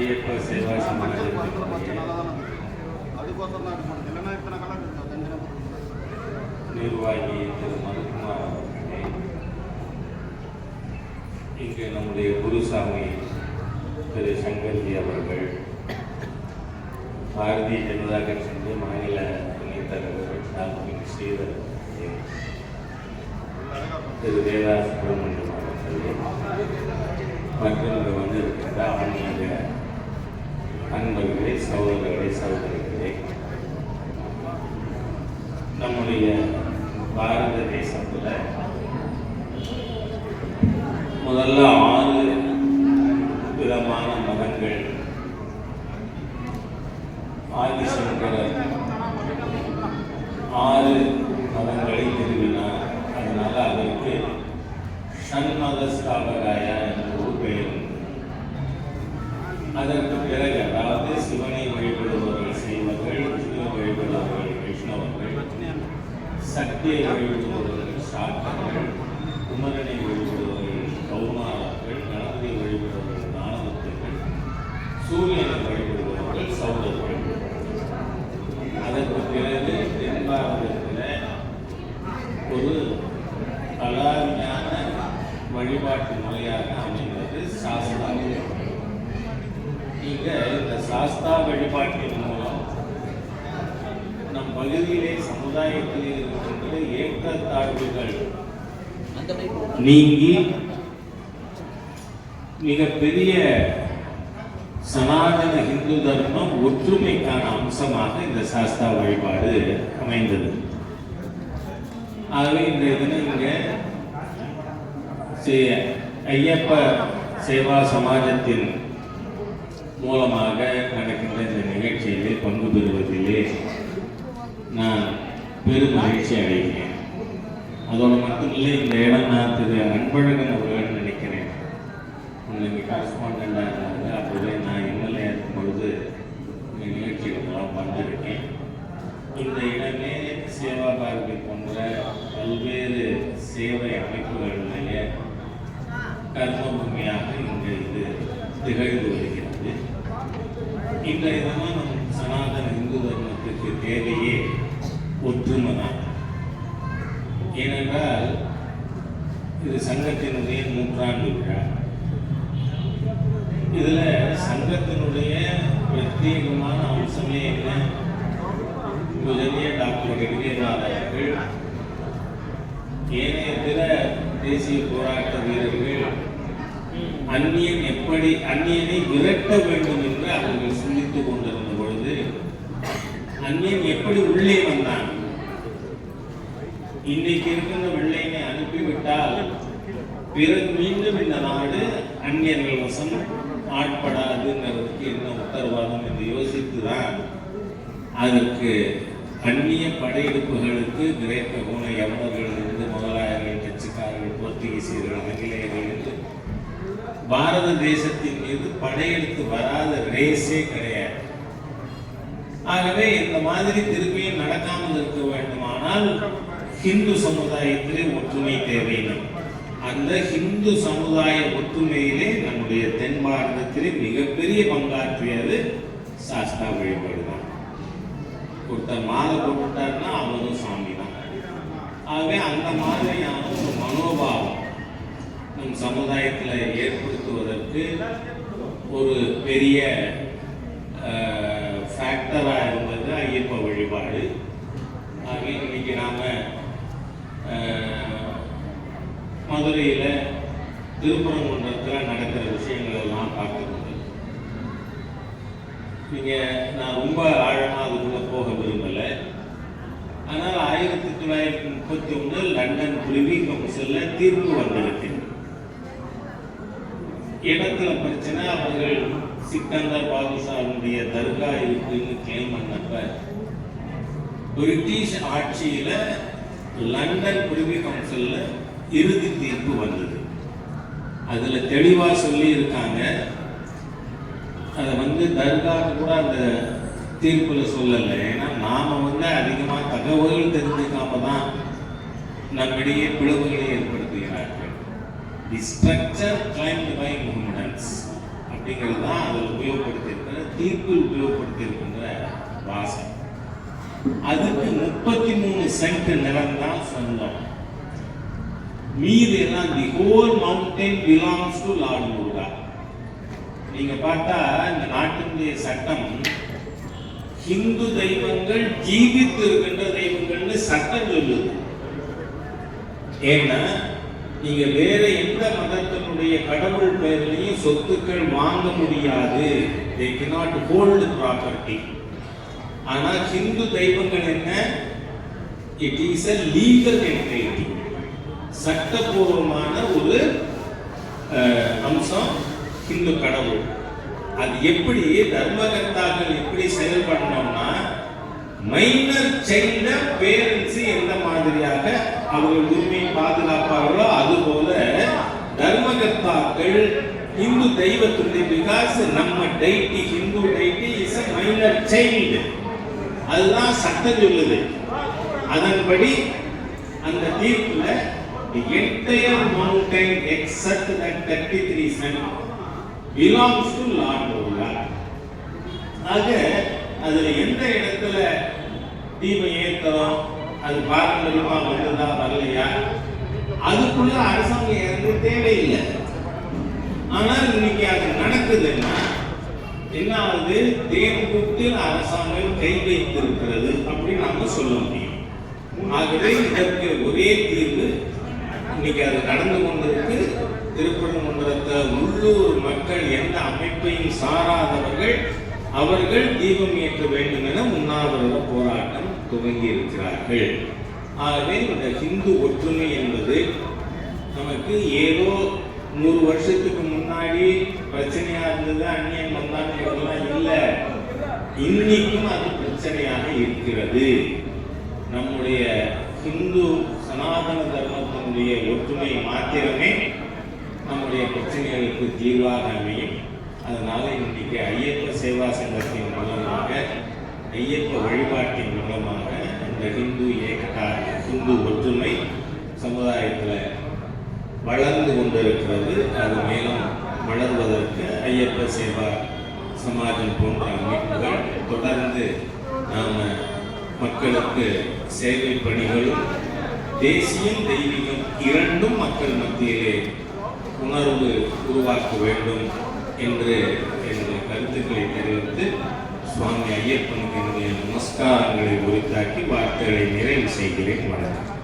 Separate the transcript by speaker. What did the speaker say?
Speaker 1: ஐயப்ப சேவா சமாஜத்தினுடைய நிர்வாகி திரு மதுக்குமார் அவர்களே இங்கு நம்முடைய குருசாமி திரு சங்கர்ஜி அவர்கள் பாரதிய ஜனதா கட்சியினுடைய மாநில துணைத் தலைவர் டாக்டர் ஸ்ரீதர் திரு வேதா சுப்பிரமணியம் அவர்கள் மற்றும் இங்கு வந்திருக்கின்ற பாரத தேசத்துல முதல்ல ஆறு விதமான மதங்கள் ஆதிசங்கரர் ஆறு மதங்களை நிறுவினார் அதனால அதற்கு சண்மத ஸ்தாபகாயா என்ற ஒரு பெயர் அதற்கு சக்தியை வழிபடுபவர்கள் சாக்தர்கள் குமரனை வழிபடுபவர்கள் கௌமாரர்கள் கணபதியை வழிபடுபவர்கள் நாணவத்தர்கள் சூரியனை வழிபடுபவர்கள் சௌதர்கள் அதற்கு பிறகு தென்பாரதத்தில் ஒரு கலாமையான வழிபாட்டு முறையாக அமைந்தது சாஸ்தா. நீங்கள் இந்த சாஸ்தா வழிபாட்டின் பகுதியிலே சமுதாயத்தில் இருக்கின்ற ஏற்றத்தாழ்வுகள் நீங்கி மிகப்பெரிய சனாதன இந்து தர்மம் ஒற்றுமைக்கான அம்சமாக இந்த சாஸ்தா வழிபாடு அமைந்தது. ஆகவே இந்த தினம் இங்க ஐயப்ப சேவா சமாஜத்தின் மூலமாக நடக்கின்ற இந்த நிகழ்ச்சியிலே பங்கு பெறுவதிலே நான் பெரும் மகிழ்ச்சி அடைகிறேன். அதோடு மட்டுமில்லை இந்த இடம் நான் திரு அன்பழகன் அவர்கள் நினைக்கிறேன். உங்களுக்கு கரஸ்பாண்டாக இருந்தாங்க அப்போவே நான் எம்எல்ஏ இருக்கும் பொழுது இந்த நிகழ்ச்சிகளெல்லாம் வந்திருக்கேன். இந்த இடமே சேவா பாரதி போன்ற பல்வேறு சேவை அமைப்புகளுடைய கர்மபூமியாக இங்கு இது திகழ்ந்து வருகிறது. இந்த தினம் நம் சனாதன இந்து தர்மத்துக்கு தேவையே ஒற்றுமை தான் ஏனென்றால் இது சங்கத்தினுடைய நூற்றாண்டு விழா. இதில் சங்கத்தினுடைய பிரத்யேகமான அம்சமே என்ன? முதலிய டாக்டர் கிரிநாத் அவர்கள் ஏனைய பிற தேசிய போராட்ட வீரர்கள் அந்நியன் எப்படி அந்நியனை விரட்ட வேண்டும் என்று அவர்கள் சிந்தித்துக் கொண்டிருந்த அந்நியன் எப்படி உள்ளே வந்தான்? இன்னைக்கு இருக்கின்ற வெள்ளையினை அனுப்பிவிட்டால் பிறகு மீண்டும் இந்த நாடு அந்நியர்கள் வசம் ஆட்படாதுங்கிறதுக்கு என்ன உத்தரவாதம் என்று யோசித்துதான் அதற்கு அந்நிய படையெடுப்புகளுக்கு கிரேக்க குண யவனர்கள் இருந்து முகலாயர்கள் டச்சுக்காரர்கள் போர்த்துகீசியர்கள் ஆங்கிலேயர்கள் என்று பாரத தேசத்தின் மீது படையெடுத்து வராத ரேஸே கிடையாது. ஆகவே இந்த மாதிரி திருப்பியும் நடக்காமல் இருக்க வேண்டுமானால் ஹிந்து சமுதாயத்திலே ஒற்றுமை தேவையில்லை. அந்த ஹிந்து சமுதாய ஒற்றுமையிலே நம்முடைய தென் பாரதத்திலே மிகப்பெரிய பங்காற்றியது சாஸ்தா வழிபாடு தான். ஒருத்தர் மாலை போட்டுட்டாருன்னா அவரும் சாமி தான். ஆகவே அந்த மாதிரியான ஒரு மனோபாவம் நம் சமுதாயத்தில் ஏற்படுத்துவதற்கு ஒரு பெரிய ஆக்டராக இருந்தது ஐயப்ப வழிபாடு. ஆகவே இன்னைக்கு நாம் மதுரையில் திருப்பரங்குன்றத்தில் நடக்கிற விஷயங்கள் எல்லாம் பார்க்குறது நீங்கள் நான் ரொம்ப ஆழமாக அதுக்குள்ளே போக விரும்பலை. ஆனால் ஆயிரத்தி தொள்ளாயிரத்தி முப்பத்தி ஒன்று லண்டன் பிரிவி கவுன்சிலில் தீர்ப்பு வந்திருக்கு. இடத்துல பிரச்சனை அவர்கள் சிக்கந்தர் பாதுஷாவுடைய தர்கா இருக்குன்னு கிளைம் பண்ணப்ப பிரிட்டிஷ் ஆட்சியில லண்டன் பிரிவி கவுன்சில்ல இறுதி தீர்ப்பு வந்தது. அதுல தெளிவா சொல்லி இருக்காங்க அதை வந்து தர்கா கூட அந்த தீர்ப்புல சொல்லலை. ஏன்னா நாம வந்து அதிகமா தகவல்கள் தெரிஞ்சுக்காம தான் நம்மிடையே பிளவுகளை ஏற்படுத்துகிறார்கள். The structure claimed by Mohammed அப்படிங்கிறது தான் அதில் உபயோகப்படுத்தியிருக்கிற தீர்ப்பில் உபயோகப்படுத்தியிருக்கின்ற வாசம் அதுக்கு முப்பத்தி மூணு சென்ட் நிலம் தான் சொந்தம். மீதி எல்லாம் the whole mountain belongs to lord Muruga நீங்க பார்த்தா இந்த நாட்டினுடைய சட்டம் ஹிந்து தெய்வங்கள் ஜீவித்து இருக்கின்ற தெய்வங்கள்னு சட்டம் சொல்லுது. ஏன்னா நீங்க வேற எந்த மதத்தினுடைய கடவுள் பெயர்லையும் சொத்துக்கள் வாங்க முடியாது. தே கெனாட் ஹோல்டு ப்ராப்பர்ட்டி ஆனா ஹிந்து தெய்வங்கள் என்ன? It is a legal entity சட்டபூர்வமான ஒரு அம்சம் ஹிந்து கடவுள். அது எப்படி தர்மகர்த்தாக்கள் எப்படி செயல்படணும்னா மைனர் சைல்ட பேரண்ட்ஸ் எந்த மாதிரியாக அவர்கள் உரிமையை பாதுகாப்பார்களோ அதுபோல தர்மகர்த்தாக்கள் இந்து தெய்வத்துடைய பிகாஸ் நம்ம deity Hindu deity is a minor child அதுதான் சட்டம் சொல்லுது அதன்படி அந்த தீர்ப்புல entire mountain except that thirty three cent belongs to lord Ola ஆக அதுல எந்த இடத்துல தீமை ஏற்கலாம் அது பாரம்பரியமாக வந்ததா வரலையா? அதுக்குள்ள அரசாங்கம் இறங்க தேவையில்லை. ஆனால் இன்னைக்கு அது நடக்குதுன்னா என்ன ஆகுது தேவகுப்தில் அரசாங்கம் கை வைத்திருக்கிறது அப்படின்னு நாம சொல்ல முடியும். ஆகவே இதற்கு ஒரே தீர்வு இன்னைக்கு அது நடந்து கொண்டிருக்கு. திருப்பரங்குன்றத்தை உள்ளூர் மக்கள் எந்த அமைப்பையும் சாராதவர்கள் அவர்கள் தீபம் ஏற்ற வேண்டும் என உண்ணாவிரத போராட்டம் துவங்கி இருக்கிறார்கள். ஆகவே இந்த ஹிந்து ஒற்றுமை என்பது நமக்கு ஏதோ நூறு வருஷத்துக்கு முன்னாடி பிரச்சனையாக இருந்தது அந்நியன் வந்தாங்கிறதுலாம் இல்லை. இன்னைக்கும் அது பிரச்சனையாக இருக்கிறது. நம்முடைய ஹிந்து சனாதன தர்மத்தினுடைய ஒற்றுமை மாத்திரமே நம்முடைய பிரச்சனைகளுக்கு தீர்வாக அமையும். அதனால இன்னைக்கு ஐயப்ப சேவா சங்கத்தின் மூலமாக ஐயப்ப வழிபாட்டின் மூலமாக இந்த ஹிந்து ஏகதா ஹிந்து ஒற்றுமை சமுதாயத்தில் வளர்ந்து கொண்டிருக்கிறது. அது மேலும் வளர்வதற்கு ஐயப்ப சேவா சமாஜம் போன்ற அமைப்புகள் தொடர்ந்து நாம் மக்களுக்கு சேவை பணிகளும் தேசியம் தெய்வீகம் இரண்டும் மக்கள் மத்தியிலே உணர்வு உருவாக்க வேண்டும் என்று என்னுடைய கருத்துக்களை தெரிவித்து சுவாமி ஐயப்பனுக்கு என்னுடைய நமஸ்காரங்களை உரித்தாக்கி வார்த்தைகளை நிறைவு செய்கிறேன். வணக்கம்.